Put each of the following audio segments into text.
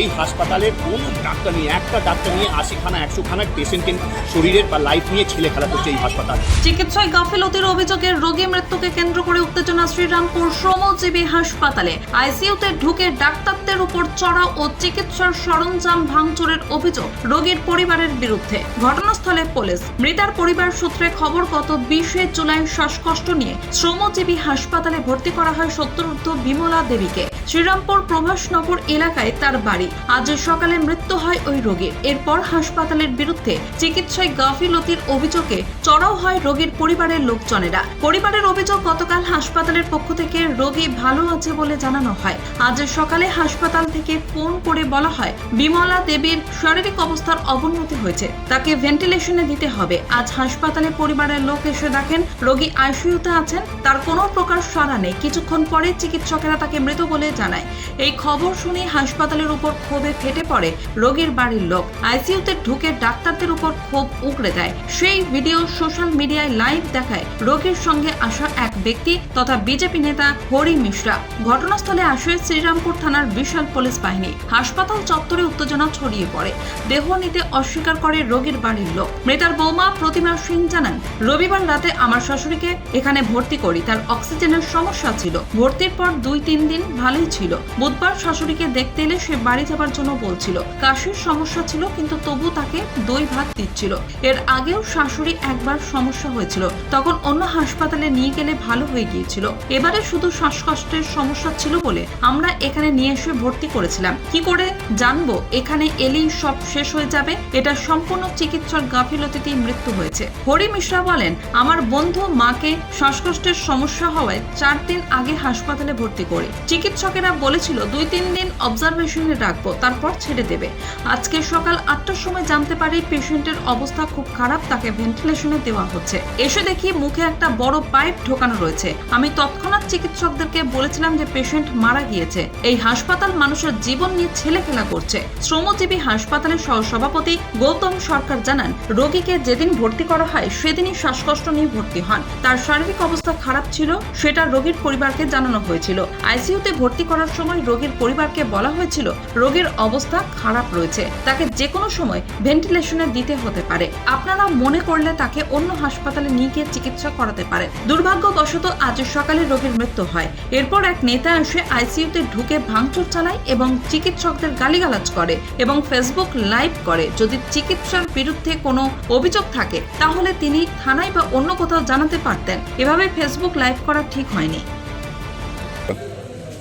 এই হাসপাতালে কোনো ডাক্তার নেই? একটা ডাক্তার নিয়ে আশিখানা, একশোখানা পেশেন্টকে শরীরের বা লাইফ নিয়ে ছেলে খেলা করছে এই হাসপাতাল। চিকিৎসায় গাফিলতির অভিযোগে রোগী মৃত্যুকে কেন্দ্র করে উত্তেজনা শ্রীরামপুর শ্রমজীবী হাসপাতালে। আইসিইউতে ঢুকে ডাক্তারদের উপর চড়া ও চিকিৎসার সরঞ্জাম ভাঙচুরের অভিযোগ রোগীর পরিবারের বিরুদ্ধে। ঘটনাস্থলে পুলিশ, মৃতার পরিবার সূত্রে খবর, গত বিশে জুলাই শ্বাসকষ্ট নিয়ে শ্রমজীবী হাসপাতালে ভর্তি করা হয় সত্তরঊর্ধ্ব বিমলা দেবীকে। শ্রীরামপুর প্রভাসনগর এলাকায় তার বাড়ি। আজ সকালে মৃত্যু হয় ওই রোগীর। এরপর হাসপাতালের বিরুদ্ধে চিকিৎসায় গাফিলতির অভিযোগে চড়াও হয় রোগীর পরিবারের লোকজনেরা। পরিবারের অভিযোগ, গতকাল হাসপাতালের পক্ষ থেকে রোগী ভালো আছে বলে জানানো হয়। আজ সকালে হাসপাতাল থেকে ফোন করে বলা হয়, বিমলা দেবীর শারীরিক অবস্থার অবনতি হয়েছে। তাকে ভেন্টিলেশনে দিতে হবে। আজ হাসপাতালে পরিবারের লোক এসে দেখেন, রোগী আইসিইউতে আছেন। তার কোনো প্রকার সাড়া নেই। কিছুক্ষণ পরে চিকিৎসকেরা তাকে মৃত বলে জানায়। এই খবর শুনে হাসপাতালের উপর ক্ষোভে ফেটে পড়ে রোগীর বাড়ির লোক। আইসিইউতে ঢুকে ডাক্তারদের উপর ক্ষোভ উগড়ে দেয়। সেই ভিডিও সোশ্যাল মিডিয়ায় লাইভ দেখায় রোগীর সঙ্গে আসা এক ব্যক্তি তথা বিজেপি নেতা হরি মিশ্রা। ঘটনাস্থলে আসে শ্রীরামপুর থানার বিশাল পুলিশ বাহিনী। হাসপাতাল চত্বরে উত্তেজনা ছড়িয়ে পড়ে। দেহ নিতে অস্বীকার করে রোগীর বাড়ির লোক। মৃতার বৌমা প্রতিমা সিং জানান, রবিবার রাতে আমার শাশুড়িকে এখানে ভর্তি করি। তার অক্সিজেনের সমস্যা ছিল। ভর্তির পর দুই তিন দিন ভালোই ছিল। বুধবার শাশুড়িকে দেখতে এলে সে বাড়ি যাবার জন্য বলছিল। কাশির সমস্যা ছিল, কিন্তু তবু তাকে দই ভাত দিচ্ছিল। এর আগেও শাশুড়ি একবার সমস্যা হয়েছিল। তখন অন্য হাসপাতালে নিয়ে গেলে ভালো হয়ে গিয়েছিল। এবারে শুধু শ্বাসকষ্টের সমস্যা ছিল বলে আমরা এখানে নিয়ে এসে ভর্তি করেছিলাম। কি করে জানব? এখানে এলেই সব শেষ হয়ে যাবে? এটা সম্পূর্ণ চিকিৎসার গাফিলতিতেই মৃত্যু হয়েছে। হরি মিশ্রা বলেন, আমার বন্ধু মাকে শ্বাসকষ্টের সমস্যা হওয়ায় চার দিন আগে হাসপাতালে ভর্তি করে। চিকিৎসকেরা বলেছিল, দুই তিন দিন অবজারভেশনে রাখব তারপর ছেড়ে দেবে। আজকে সকাল আটটার সময় জানতে পারি পেশেন্টের অবস্থা খুব খারাপ, তাকে ভেন্টিলেশনে দেওয়া হচ্ছে। এসে দেখি মুখে একটা বড় পাইপ ঢোকানো রয়েছে। আমি তৎক্ষণাৎ চিকিৎসকদেরকে বলেছিলাম যে পেশেন্ট মারা গিয়েছে। এই হাসপাতাল মানুষের জীবন নিয়ে ছেলে খেলা করছে। শ্রমজীবী হাসপাতালের সহসভাপতি গৌতম সরকার জানান, রোগীকে যেদিন ভর্তি করা হয়, সেদিনই শ্বাসকষ্ট নিয়ে ভর্তি হন। তার শারীরিক অবস্থা খারাপ ছিল, সেটা রোগীর পরিবারকে জানানো হয়েছিল। আইসিইউতে ভর্তি করার সময় রোগীর পরিবারকে বলা হয়েছিল, রোগীর অবস্থা খারাপ রয়েছে। তাকে যে কোনো সময় ভেন্টিলেশনে দিতে হতে পারে। আপনারা মনে করলে তাকে অন্য হাসপাতালে নিয়ে গিয়ে চিকিৎসা করাতে পারেন। দুর্ভাগ্যবশত আজ সকালে রোগীর মৃত্যু হয়। এরপর এক নেতা এসে আইসিইউতে ঢুকে ভাঙচুর চালায় এবং চিকিৎসকদের গালিগালাজ করে এবং ফেসবুক লাইভ করে। যদি চিকিৎসার বিরুদ্ধে কোনো অভিযোগ থাকে, তাহলে তিনি থানায় বা অন্য কোথাও জানাতে পারতেন। এভাবে ফেসবুক লাইভ করা ঠিক হয়নি।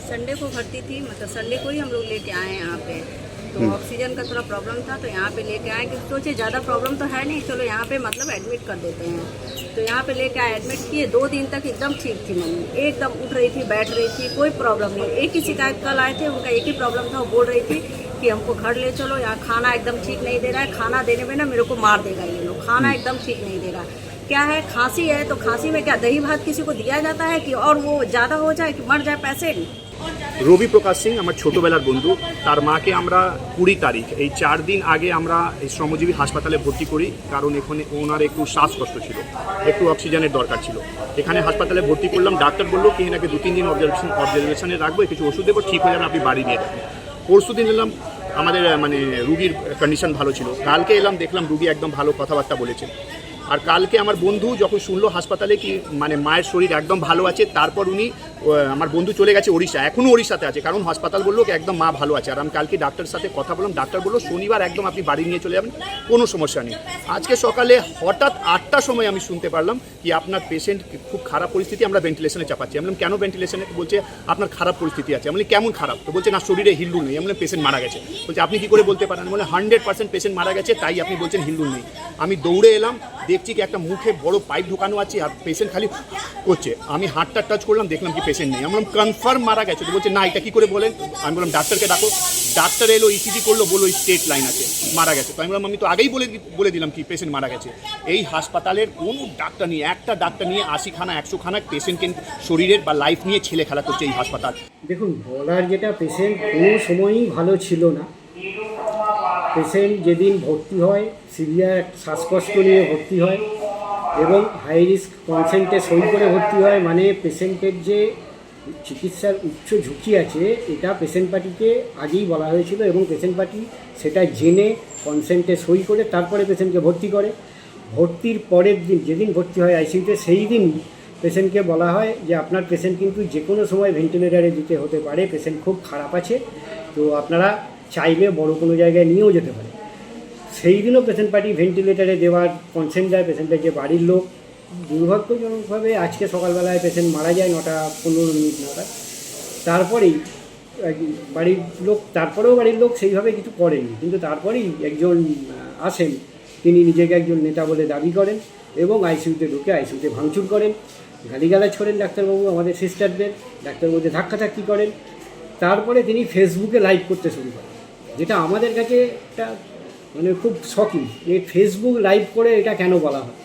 संडे को भर्ती थी मतलब संडे को ही हम लोग लेके आए हैं यहाँ पे। तो ऑक्सीजन का थोड़ा प्रॉब्लम था तो यहाँ पे लेके आए क्योंकि सोचे ज़्यादा प्रॉब्लम तो है नहीं चलो यहाँ पे मतलब एडमिट कर देते हैं। तो यहाँ पे लेके आए एडमिट किए दो दिन तक एकदम ठीक थी मम्मी। एकदम उठ रही थी बैठ रही थी कोई प्रॉब्लम नहीं। एक ही शिकायत कल आए थे उनका एक ही प्रॉब्लम था वो बोल रही थी कि हमको घर ले चलो यहाँ खाना एकदम ठीक नहीं दे रहा है खाना देने में ना मेरे को मार देगा ये लोग। खाना एकदम ठीक नहीं दे रहा। है क्या है खांसी है तो खांसी में क्या दही भात किसी को दिया जाता है कि और वो ज़्यादा हो जाए कि मर जाए पेशेंट রবি প্রকাশ সিং, আমার ছোটবেলার বন্ধু। তার মাকে আমরা কুড়ি তারিখ, এই চার দিন আগে আমরা এই শ্রমজীবী হাসপাতালে ভর্তি করি, কারণ এখানে ওনার একটু শ্বাসকষ্ট ছিল, একটু অক্সিজেনের দরকার ছিল। এখানে হাসপাতালে ভর্তি করলাম, ডাক্তার বলল কি এনাকে দু তিন দিন অবজারভেশন অবজারভেশনে রাখব, কিছু ওষুধ দেবো, ঠিক হয়ে যাবে, আপনি বাড়ি নিয়ে যাবেন। পরশু দিন এলাম, আমাদের মানে রুগীর কন্ডিশন ভালো ছিল। কালকে এলাম, দেখলাম রুগী একদম ভালো কথাবার্তা বলেছে। আর কালকে আমার বন্ধু যখন শুনলো হাসপাতালে কি মানে মায়ের শরীর একদম ভালো আছে, তারপর উনি আমার বন্ধু চলে গেছে ওড়িশা এখনও ওড়িশাতে আছে। কারণ হাসপাতাল বলল একদম মা ভালো আছে। আর আমি কালকে ডাক্তারের সাথে কথা বললাম, ডাক্তার বলল, শনিবার একদম আপনি বাড়ি নিয়ে চলে যাবেন, কোনো সমস্যা নেই। আজকে সকালে হঠাৎ আটটার সময় আমি শুনতে পারলাম কি, আপনার পেশেন্ট খুব খারাপ পরিস্থিতি, আমরা ভেন্টিলেশনে চাপাচ্ছি। আমি কেন ভেন্টিলেশনে বলছে, আপনার খারাপ পরিস্থিতি আছে। আমি কেমন খারাপ? তো বলছে, না, শরীরে হিলডুল নেই। আমি পেশেন্ট মারা গেছে। বলছে, আপনি কি করে বলতে পারেন? বলে হান্ড্রেড পার্সেন্ট পেশেন্ট মারা গেছে, তাই আপনি বলছেন হিলডুল নেই। আমি দৌড়ে এলাম, দেখছি কি, একটা মুখে বড় পাইপ ঢোকানো আছে, আর পেশেন্ট খালি করছে। আমি হাতটা টাচ করলাম, দেখলাম কি পেশেন্ট নেই। আমি বললাম কনফার্ম মারা গেছে। তো বলছে, না, এটা কী করে বলেন? আমি বললাম, ডাক্তারকে ডাকো। ডাক্তার এলো ইসিজি করল, বলল স্টেট লাইন আছে, মারা গেছে। তো আমি বললাম, আমি তো আগেই বলে বলে দিলাম কি পেশেন্ট মারা গেছে। এই হাসপাতালের কোনো ডাক্তার নেই। একটা ডাক্তার নিয়ে আশিখানা, একশোখানা পেশেন্টকে শরীরের বা লাইফ নিয়ে ছেলে খেলা করছে এই হাসপাতাল। দেখুন, বলার যেটা পেশেন্ট কোনো সময়ই ভালো ছিল না। পেশেন্ট যেদিন ভর্তি হয় সিভিয়ার শ্বাসকষ্ট নিয়ে ভর্তি হয় এবং হাই রিস্ক কনসেন্টে সই করে ভর্তি হয় মানে পেশেন্টের যে চিকিৎসার উচ্চ ঝুঁকি আছে, এটা পেশেন্ট পার্টিকে আগেই বলা হয়েছিল এবং পেশেন্ট পার্টি সেটা জেনে কনসেন্টে সই করে তারপরে পেশেন্টকে ভর্তি করে। ভর্তির পরের দিন, যেদিন ভর্তি হয় আইসিইউতে সেই দিন পেশেন্টকে বলা হয় যে আপনার পেশেন্ট কিন্তু যে কোনো সময় ভেন্টিলেটারে দিতে হতে পারে পেশেন্ট খুব খারাপ আছে, তো আপনারা চাইলে বড় কোনো জায়গায় নিয়েও যেতে পারে সেই দিনও পেশেন্ট পার্টি ভেন্টিলেটারে দেওয়ার কনসেন্ট দেয় পেশেন্টের যে বাড়ির লোক। দুর্ভাগ্যজনকভাবে আজকে সকালবেলায় পেশেন্ট মারা যায় নটা পনেরো মিনিট নাগাদ। তারপরেই বাড়ির লোক, তারপরেও বাড়ির লোক সেইভাবে কিছু করেনি। কিন্তু তারপরেই একজন আসেন, তিনি নিজেকে একজন নেতা বলে দাবি করেন এবং আইসিইউতে ঢুকে আইসিইউতে ভাঙচুর করেন। গালিগালাজ করেন ডাক্তারবাবু, আমাদের সিস্টারদের ডাক্তারবাবুদের ধাক্কাধাক্কি করেন। তারপরে তিনি ফেসবুকে লাইভ করতে শুরু করেন। যেটা আমাদের কাছে একটা মানে খুব শকিং এই ফেসবুক লাইভ করে এটা কেন বলা হয়?